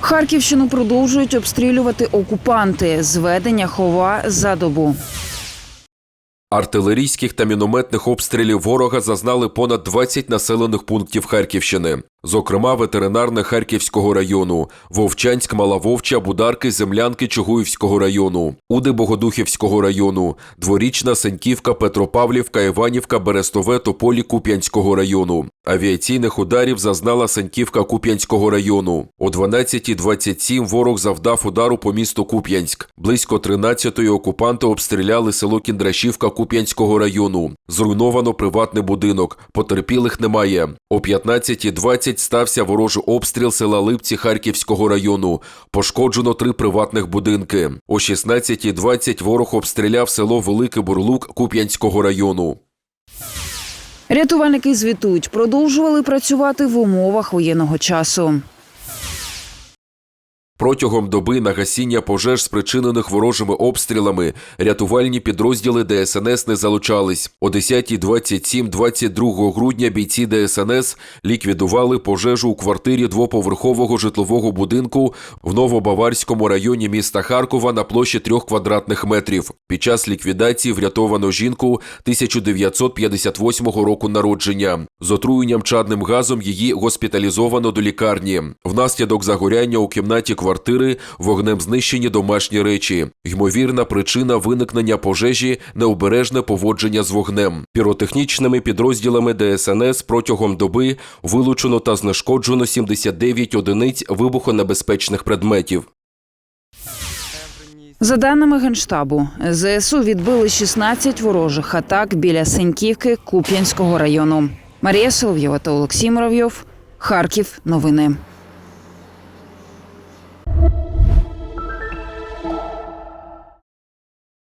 Харківщину продовжують обстрілювати окупанти. Зведення хова за добу. Артилерійських та мінометних обстрілів ворога зазнали понад 20 населених пунктів Харківщини. Зокрема, ветеринарне Харківського району, Вовчанськ, Малавовча, Бударки, Землянки Чугуївського району, Уди Богодухівського району, Дворічна, Сеньківка, Петропавлівка, Іванівка, Берестове, Тополі Куп'янського району. Авіаційних ударів зазнала Сеньківка Куп'янського району. О 12.27 ворог завдав удару по місту Куп'янськ. Близько 13-ї окупанти обстріляли село Кіндрашівка Куп'янського району. Зруйновано приватний будинок. Потерпілих немає. О 15.20 стався ворожий обстріл села Липці Харківського району. Пошкоджено три приватних будинки. О 16.20 ворог обстріляв село Великий Бурлук Куп'янського району. Рятувальники звітують, продовжували працювати в умовах воєнного часу. Протягом доби на гасіння пожеж, спричинених ворожими обстрілами, рятувальні підрозділи ДСНС не залучались. О 10.27 22 грудня бійці ДСНС ліквідували пожежу у квартирі двоповерхового житлового будинку в Новобаварському районі міста Харкова на площі трьох квадратних метрів. Під час ліквідації врятовано жінку 1958 року народження. З отруєнням чадним газом її госпіталізовано до лікарні. Внаслідок загоряння у кімнаті квартири вогнем знищені домашні речі. Ймовірна причина виникнення пожежі необережне поводження з вогнем. Піротехнічними підрозділами ДСНС протягом доби вилучено та знешкоджено 79 одиниць вибухонебезпечних предметів. За даними Генштабу, ЗСУ відбили 16 ворожих атак біля Сеньківки Куп'янського району. Марія Соловйова та Олексій Муравйов. Харків. Новини.